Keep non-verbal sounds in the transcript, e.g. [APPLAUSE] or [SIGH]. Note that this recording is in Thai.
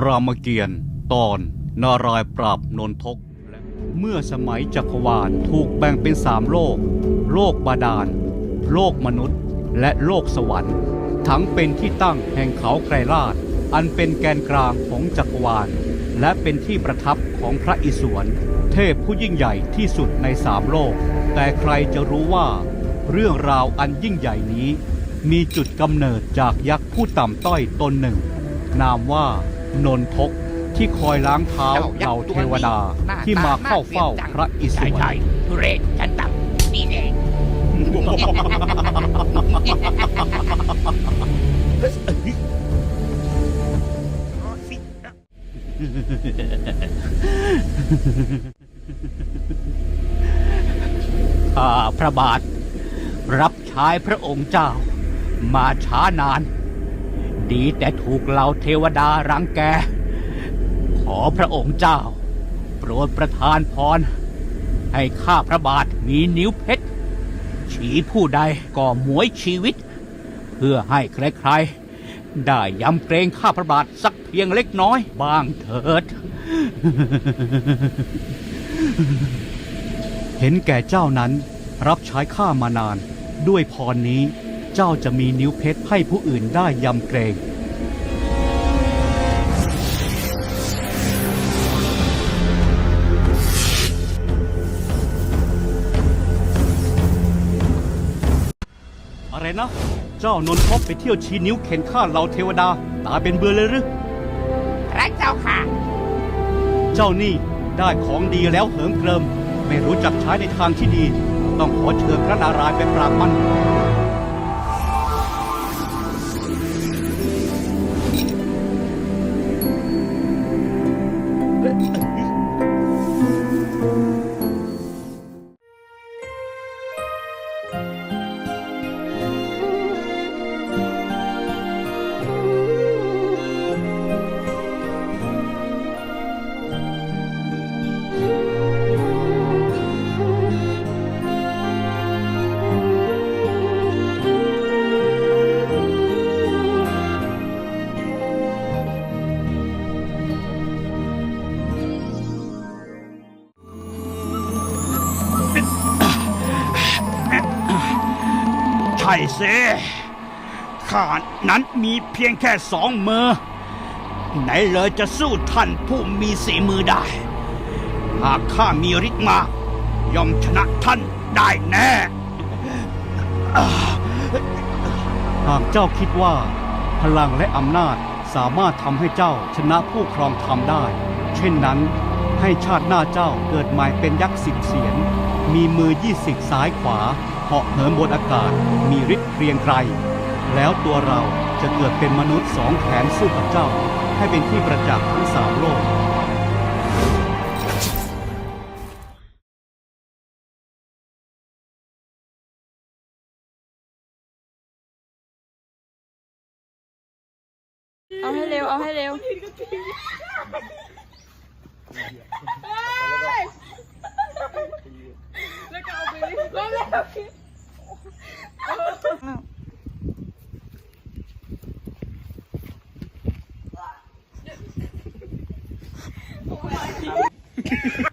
รามเกียรติ์ตอนนารายปราบนนทก เมื่อสมัยจักรวาลถูกแบ่งเป็นสามโลก โลกบาดาล โลกมนุษย์ และโลกสวรรค์ ทั้งเป็นที่ตั้งแห่งเขาไกรลาดอันเป็นแกนกลางของจักรวาล และเป็นที่ประทับของพระอิศวร เทพผู้ยิ่งใหญ่ที่สุดในสามโลก แต่ใครจะรู้ว่า เรื่องราวอันยิ่งใหญ่นี้ มีจุดกำเนิดจากยักษ์ผู้ต่ำต้อยตนหนึ่ง นามว่า นนทกที่คอยล้างเท้าเหล่าเทวดาที่มาเข้าเฝ้าพระอิศใช่วรใช่ทุเรศฉันตับนี่เองข้าพระบาท รับใช้พระองค์เจ้า มาช้านาน ดีแต่ถูกเหล่าเทวดารังแก ขอพระองค์เจ้า โปรดประทานพร ให้ข้าพระบาทมีนิ้วเพชรฉีผู้ใดก็หมวยชีวิต เพื่อให้ใครๆ ได้ยำเกรงข้าพระบาทสักเพียงเล็กน้อยบ้างเถิด เห็นแก่เจ้านั้นรับใช้ข้ามานานด้วยพรนี้ เจ้าจะมีนิ้วเพชรให้ผู้อื่นได้ยำเกรงอะไรนะ เจ้านนทบไปเที่ยวชี้นิ้วเข็นฆ่าเราเทวดา ตาเป็นเบือเลยหรือพระเจ้าค่ะ เจ้านี่ได้ของดีแล้วเหิมเกริม ไม่รู้จักใช้ในทางที่ดี ต้องขอเชิญพระนารายณ์ไปปราบมัน ใช่สิข้านั้นมีเพียงแค่สองมือ ไหนเลยจะสู้ท่านผู้มีสีมือได้ หากข้ามีฤทธิ์มากย่อมชนะท่านได้แน่ หากเจ้าคิดว่า พลังและอำนาจสามารถทำให้เจ้าชนะผู้ครองธรรมได้ เช่นนั้น ให้ชาติหน้าเจ้าเกิดใหม่เป็นยักษ์สิบเสียน มีมือยี่สิบซ้ายขวา เหาะเหินบนอากาศ มีฤทธิ์เกรียงไกร แล้วตัวเราจะเกิดเป็นมนุษย์สองแขนสู้กับเจ้า ให้เป็นที่ประจักษ์ทั้งสามโลก เอาให้เร็ว เอาให้เร็วเ Não. [LAUGHS]